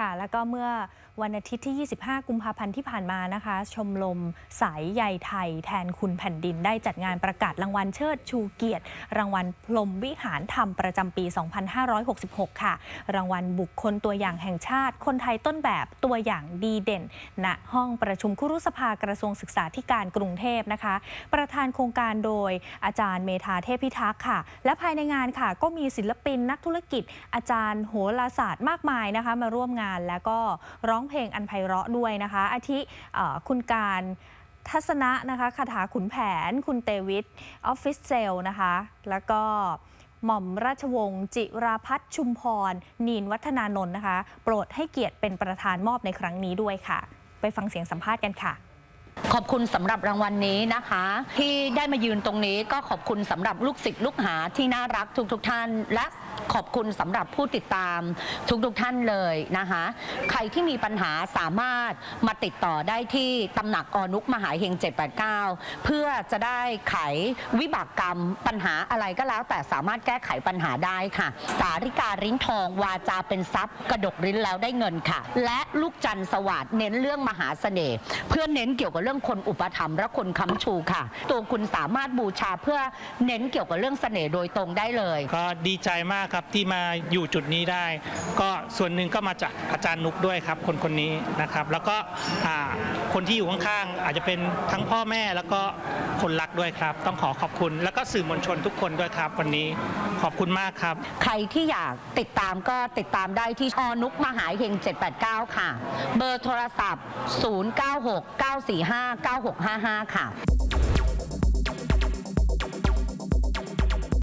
ค่ะ แล้วก็เมื่อวันอาทิตย์ที่ 25 กุมภาพันธ์ที่ผ่านมานะคะ ชมรมสายใยไทยแทนคุณแผ่นดินได้จัดงานประกาศรางวัลเชิดชูเกียรติ รางวัลพรมวิหารธรรมประจำปี 2566 ค่ะ รางวัลบุคคลตัวอย่างแห่งชาติ คนไทยต้นแบบตัวอย่างดีเด่น ณ ห้องประชุมคุรุสภากระทรวงศึกษาธิการกรุงเทพนะคะ ประธานโครงการโดยอาจารย์เมธาเทพิทักษ์ค่ะ และภายในงานค่ะ ก็มีศิลปินนักธุรกิจ อาจารย์โหราศาสตร์มากมายนะคะ มาร่วมงานแล้วก็ร้องเพลงอันไพเราะด้วยนะคะ อาทิคุณการทัศนะนะคะคาถาขุนแผน คุณเตวิทออฟฟิศเซลนะคะ แล้วก็หม่อมราชวงศ์จิราพัฒชุมพร นีนวัฒนานนท์นะคะ โปรดให้เกียรติเป็นประธานมอบในครั้งนี้ด้วยค่ะ ไปฟังเสียงสัมภาษณ์กันค่ะ ขอบคุณสำหรับรางวัลนี้นะคะ ที่ได้มายืนตรงนี้ก็ขอบคุณสำหรับลูกศิษย์ลูกหาที่น่ารักทุกๆทท่าน และขอบคุณสำหรับผู้ติดตามทุกๆท่านเลยนะคะ ใครที่มีปัญหาสามารถมาติดต่อได้ที่ตำหนักอนุกมหาเฮง789 เพื่อจะได้ไขวิบากกรรมปัญหาอะไรก็แล้ว แต่สามารถแก้ไขปัญหาได้ค่ะ สาริการิ้นทองวาจาเป็นทรัพย์ กระดกริ้นแล้วได้เงินค่ะ และลูกจันทร์สวัสดเน้นเรื่องมหาเสน่ห์เพื่อเน้นเกี่ยวกับเรื่องคนอุปถัมภ์และคนค้ำชูค่ะ ตัวคุณสามารถบูชาเพื่อเน้นเกี่ยวกับเรื่องเสน่ห์โดยตรงได้เลย ก็ดีใจมากครับที่มาอยู่จุดนี้ได้ ก็ส่วนหนึ่งก็มาจากอาจารย์นุกด้วยครับ คนคนนี้นะครับ แล้วก็อ่าคนที่อยู่ข้างๆอาจจะเป็นทั้งพ่อแม่แล้วก็คนรักด้วยครับ ต้องขอขอบคุณ แล้วก็สื่อมวลชนทุกคนด้วยครับ วันนี้ขอบคุณมากครับ ใครที่อยากติดตามก็ติดตามได้ที่อนุกมหาเฮง789 ค่ะ เบอร์โทรศัพท์ 096 945 5 9655 ค่ะ